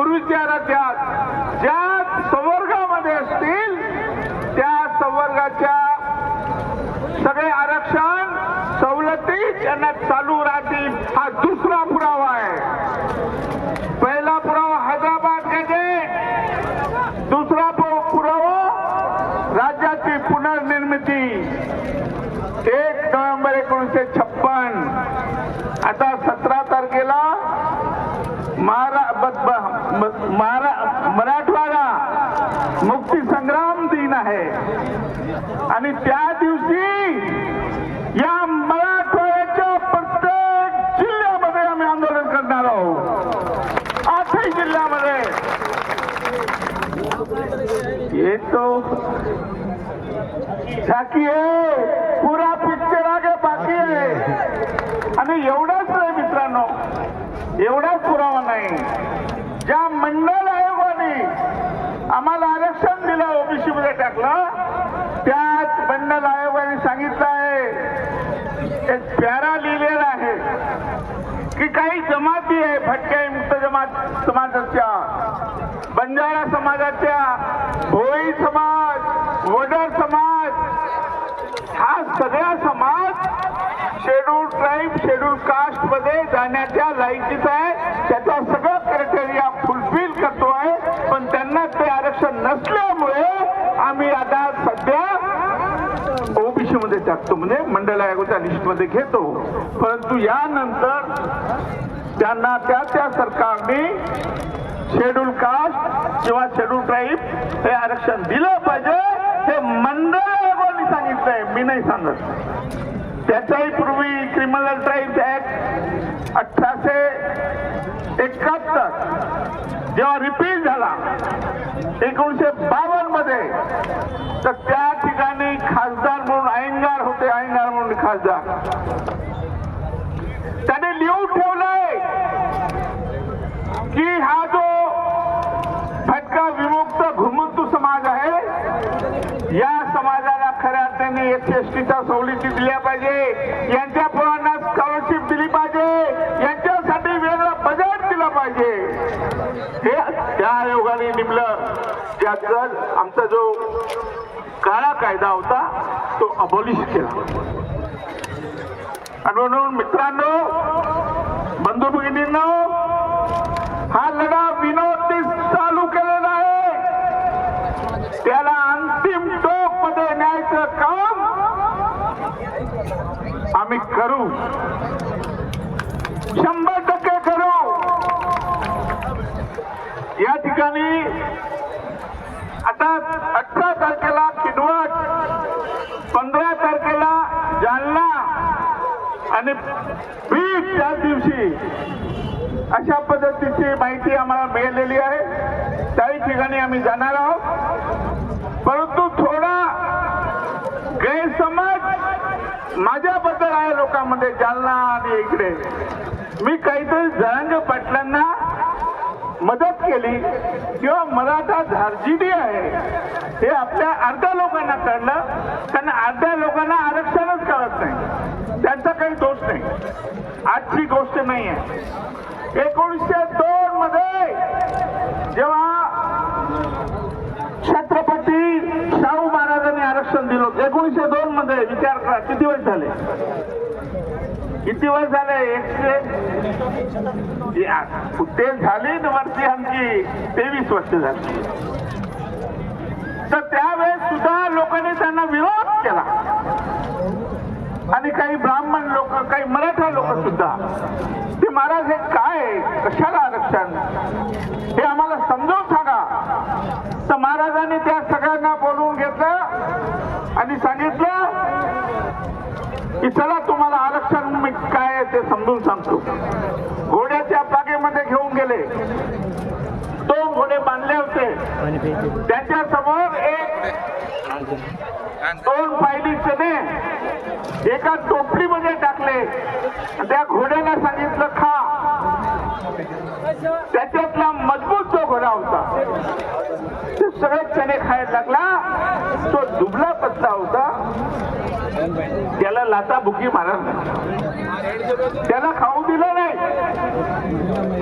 पूर्वीच्या राज्यात ज्या संवर्गामध्ये असतील त्या संवर्गाच्या सगळे आरक्षण सवलती त्यांना चालू राहतील. हा दुसरा पुरावा आहे. पहिला पुरावा हैदराबाद गॅजेट दुसरा पुरावा राज्याची पुनर्निर्मिती. एक नोव्हेंबर एकोणीसशे छप्पन. आता सतरा तारखेला महारा महारा मराठवाडा मुक्ती संग्राम दिन आहे. आणि त्या दिवशी या मराठवाड्याच्या प्रत्येक जिल्ह्यामध्ये आम्ही आंदोलन करणार आहोत. आठही जिल्ह्यामध्ये. येतो. झाकी आहे. पुरा पिक्चर आगे बाकी आहे. आणि एवढाच नाही मित्रांनो. एवढाच पुरावा नाही. ज्या मंडल आयोगाने आम्हाला आरक्षण दिलं ओबीसी मध्ये टाकलं त्याच मंडल आयोगाने सांगितलं आहे. एक प्यारा लिहिलेला आहे की काही जमाती आहे भटक्या मुक्त जमात समाजाच्या बंजारा समाजाच्या भोई समाज वडर समाज हा सगळा समाज शेड्यूल ट्राईब शेड्यूल कास्टमध्ये जाण्याच्या लायकीचा आहे त्याचा सगळं क्रायटेरिया फुलफिल करतो आहे पण त्यांना ते आरक्षण नसल्यामुळे आम्ही आता सध्या ओबीसी मध्ये टाकतो म्हणजे मंडळ आयोगाच्या लिस्टमध्ये घेतो. परंतु यानंतर त्यांना त्या त्या सरकारने शेड्यूल कास्ट किंवा शेड्यूल ट्राईब हे आरक्षण दिलं पाहिजे. हे मंडळ आयोगाने सांगितलंय. मी नाही सांगत. त्याच्याही पूर्वी क्रिमिनल ट्राईब ऍक्ट अठराशे एकाहत्तर जेव्हा रिपीट झाला एकोणीशे बावन्नमध्ये तर त्या ठिकाणी खासदार म्हणून अयंगार होते अयंगार म्हणून खासदार. त्याने लिहून ठेवलंय की हा जो भटका विमुक्त घुमंतू समाज आहे या समाजाला खऱ्या अर्थाने एस एस टीच्या सवलती दिल्या पाहिजे. यांच्या पोरांना स्कॉलरशिप दिली पाहिजे यांच्यासाठी वेगळं बजेट दिलं पाहिजे हे त्या आयोगाने नेमलं. ज्याचं आमचा जो काळा कायदा होता तो अबॉलिश केला. आणि म्हणून मित्रांनो बंधू भगिनींनो हा लढा विनोदनी चालू केलेला आहे. त्याला अंतिम टोकमध्ये न्यायचं काम आम्ही करू. शंभर टक्के करू या ठिकाणी आता अठरा तारखेला किनवट पंधरा तारखेला जालना आणि बीड त्याच दिवशी. अशा पद्धतीची माहिती आम्हाला मिळालेली आहे. त्याही ठिकाणी आम्ही जाणार आहोत. परंतु थोडा गैरसमज माझ्याबद्दल आहे लोकांमध्ये जालना आणि इकडे. मी काहीतरी जरांग पाटलांना मदत केली. किंवा मराठा झारजिडी आहे हे आपल्या अर्ध्या लोकांना कळलं. त्यांना अर्ध्या लोकांना आरक्षणच कळत नाही. त्यांचा काही दोष नाही. आजची गोष्ट नाही आहे. एकोणीसशे दोन मध्ये जेव्हा छत्रपती शाहू महाराजांनी आरक्षण दिलं होतं एकोणीसशे दोन मध्ये विचार करा किती वर्ष झाले? किती वर्ष झाले? एकशे या, ते झाली न वरती आमची तेवीस वर्ष झाली. तर त्यावेळेस सुद्धा लोकांनी त्यांना विरोध केला. आणि काही ब्राह्मण लोक काही मराठा लोक सुद्धा ते महाराज हे काय? कशाला आरक्षण? हे आम्हाला समजावून सांगा. तर महाराजांनी त्या सगळ्यांना बोलवून घेतलं आणि सांगितलं की चला तुम्हाला आरक्षण मी काय आहे ते समजून सांगतो. घोड्याच्या बागेमध्ये घेऊन गेले. दोन घोडे बांधले होते. त्याच्यासमोर एक दोन पायली चणे एका टोपलीमध्ये टाकले. त्या घोड्याला सांगितलं खा. त्याच्यातला मजबूत जो घोडा होता. ते सगळे चणे खायला लागला. तो दुबला पत्ता होता. त्याला लाता बुकी मारत त्याला खाऊ दिलं नाही.